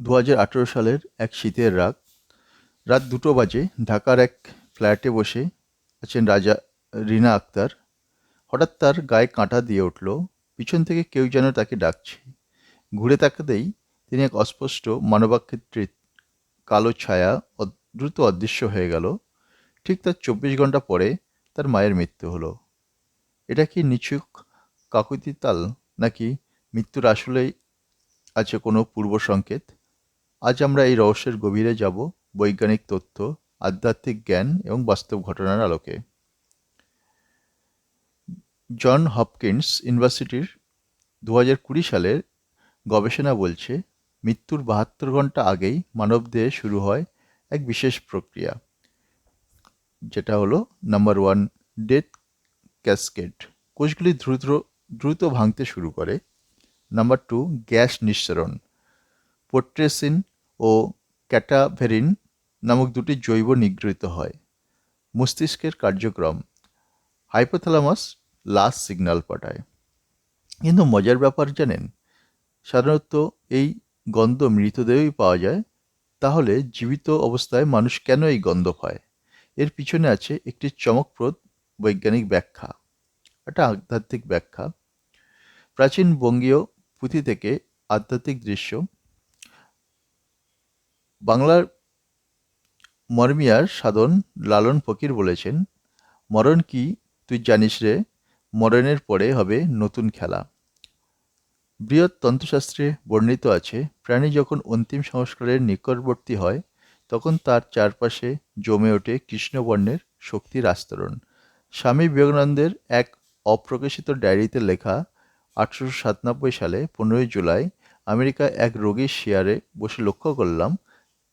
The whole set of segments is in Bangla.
দু হাজার আঠেরো সালের এক শীতের রাত রাত দুটো বাজে ঢাকার এক ফ্ল্যাটে বসে আছেন রাজা রিনা আক্তার। হঠাৎ তার গায়ে কাঁটা দিয়ে উঠল, পিছন থেকে কেউ যেন তাকে ডাকছে। ঘুরে তাকাতেই তিনি এক অস্পষ্ট মানবাকৃতির কালো ছায়া দ্রুত অদৃশ্য হয়ে গেল। ঠিক তার চব্বিশ ঘণ্টা পরে তার মায়ের মৃত্যু হলো। এটা কি নিছুক কাকুতিতাল নাকি মৃত্যুর আসলেই আছে কোনো পূর্ব সংকেত? আজ আমরা এই রহস্যের গভীরে যাব বৈজ্ঞানিক তথ্য, আধ্যাত্মিক জ্ঞান এবং বাস্তব ঘটনার আলোকে। জন হপকিন্স ইউনিভার্সিটির দু কুড়ি সালের গবেষণা বলছে, মৃত্যুর বাহাত্তর ঘণ্টা আগেই মানবদেহে শুরু হয় এক বিশেষ প্রক্রিয়া, যেটা হলো নাম্বার ওয়ান ডেথ ক্যাসকেড। কোষগুলি দ্রুত দ্রুত ভাঙতে শুরু করে। নাম্বার টু, গ্যাস নিঃসরণ। পোট্রেসিন ও ক্যাটাভেরিন নামক দুটি জৈব নিগৃহীত হয়। মস্তিষ্কের কার্যক্রম হাইপোথ্যালামাস লাস্ট সিগন্যাল পাঠায়। কিন্তু মজার ব্যাপার জানেন, সাধারণত এই গন্ধ মৃতদেহই পাওয়া যায়, তাহলে জীবিত অবস্থায় মানুষ কেন এই গন্ধ পায়? এর পিছনে আছে একটি চমকপ্রদ বৈজ্ঞানিক ব্যাখ্যা, একটা আধ্যাত্মিক ব্যাখ্যা। প্রাচীন বঙ্গীয় পুঁথি থেকে আধ্যাত্মিক দৃশ্য বাংলার মরমিয়ার সাধন লালন ফকির বলেছেন, মরণ কি তুই জানিস রে, মরণের পরে হবে নতুন খেলা। বৃহৎ তন্ত্রশাস্ত্রে বর্ণিত আছে, প্রাণী যখন অন্তিম সংস্কারের নিকটবর্তী হয়, তখন তার চারপাশে জমে ওঠে কৃষ্ণবর্ণের শক্তির আস্তরণ। স্বামী বিবেকানন্দের এক অপ্রকাশিত ডায়েরিতে লেখা, আঠারোশো সাতানব্বই সালে পনেরোই জুলাই আমেরিকা এক রোগীর শেয়ারে বসে লক্ষ্য করলাম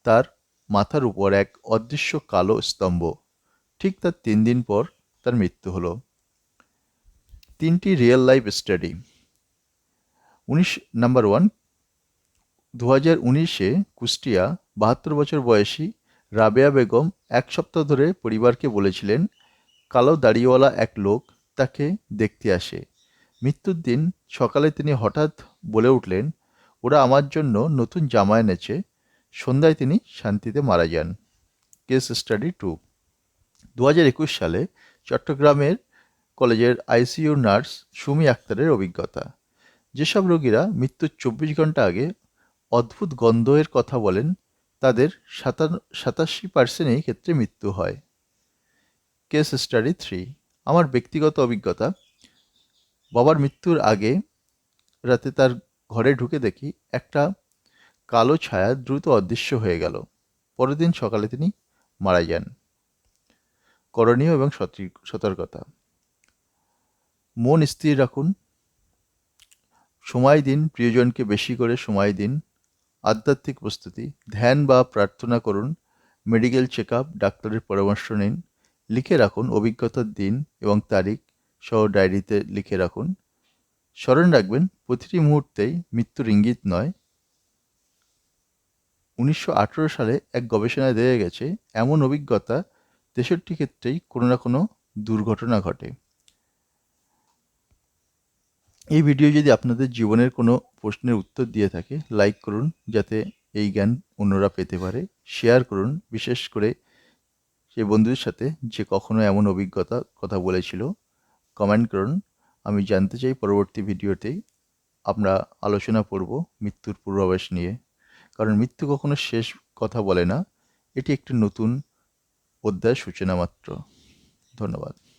তার মাথার উপর এক অদৃশ্য কালো স্তম্ভ। ঠিক তার তিন দিন পর তার মৃত্যু হলো। তিনটি রিয়েল লাইফ স্টাডি উনিশ নাম্বার ওয়ান দু হাজার উনিশে কুষ্টিয়া বাহাত্তর বছর বয়সী রাবেয়া বেগম এক সপ্তাহ ধরে পরিবারকে বলেছিলেন, কালো দাড়িওয়ালা এক লোক তাকে দেখতে আসে। মৃত্যুর দিন সকালে তিনি হঠাৎ বলে উঠলেন, ওরা আমার জন্য নতুন জামা এনেছে সন্ধ্যায় তিনি শান্তিতে মারা যান। কেস স্টাডি টু দু একুশ সালে চট্টগ্রামের কলেজের আইসিইউ নার্স সুমি আক্তারের অভিজ্ঞতা। যেসব রোগীরা মৃত্যুর চব্বিশ ঘণ্টা আগে অদ্ভুত গন্ধের কথা বলেন, তাদের সাতান্ন সাতাশি পার্সেন্টই ক্ষেত্রে মৃত্যু হয়। কেস স্টাডি থ্রি আমার ব্যক্তিগত অভিজ্ঞতা। বাবার মৃত্যুর আগে রাতে তার ঘরে ঢুকে দেখি একটা কালো ছায়া দ্রুত অদৃশ্য হয়ে গেল। পরের দিন সকালে তিনি মারা যান। করণীয় এবং সতর্ক- সতর্কতা। মন স্থির রাখুন। সময় দিন, প্রিয়জনকে বেশি করে সময় দিন। আধ্যাত্মিক প্রস্তুতি, ধ্যান বা প্রার্থনা করুন। মেডিকেল চেক আপ ডাক্তারের পরামর্শ নিন। লিখে রাখুন অভিজ্ঞতার দিন এবং তারিখ সহ ডায়েরিতে লিখে রাখুন। স্মরণ রাখবেন, প্রতিটি মুহূর্তেই মৃত্যুর ইঙ্গিত নয়। উনিশশো আঠেরো সালে এক গবেষণায় দেখা গেছে, এমন অভিজ্ঞতা তেষট্টি ক্ষেত্রেই কোনো না কোনো দুর্ঘটনা ঘটে। এই ভিডিও যদি আপনাদের জীবনের কোনো প্রশ্নের উত্তর দিয়ে থাকে, লাইক করুন যাতে এই জ্ঞান অন্যরা পেতে পারে। শেয়ার করুন, বিশেষ করে সেই বন্ধুদের সাথে যে কখনো এমন অভিজ্ঞতা কথা বলেছিল। কমেন্ট করুন। আমি জানতে চাই পরবর্তী ভিডিওতেই আমরা আলোচনা করব মৃত্যুর পূর্বাভাস নিয়ে। কারণ মৃত্যু কখনো শেষ কথা বলে না। এটি একটি নতুন অধ্যায় সূচনা মাত্র। ধন্যবাদ।